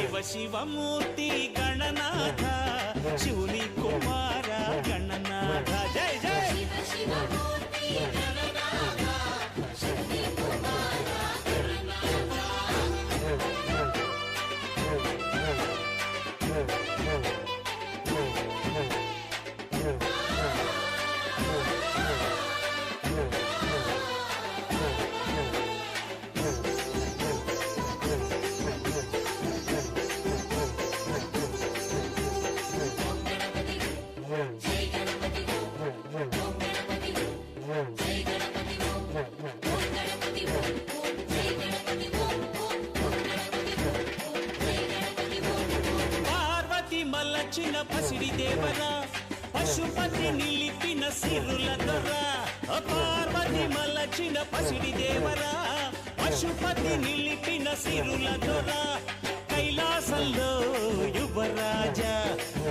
శివ శివమూర్తి గణనాథ శివుని కుమార గణనాథ. జయ జయ శివ శివమూర్తి గణనాథ. మల్లచిన దేవరా పశుపతి నిలిపిన సిరుల దొర పార్వతి మలచిన పసిడి దేవరా పశుపతి నిలిపిన సిరుల దొర కైలాసంలో యువరాజ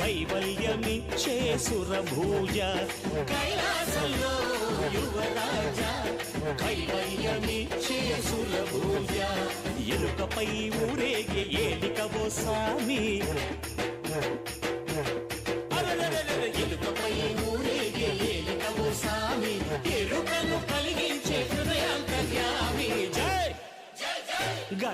కైవల్యమిచ్చే సురభూజ కైలాసంలో యువరాజ కైవల్యమిచ్చే సురభూజ ఎలుకపై ఊరేగే ఏలికవో సామి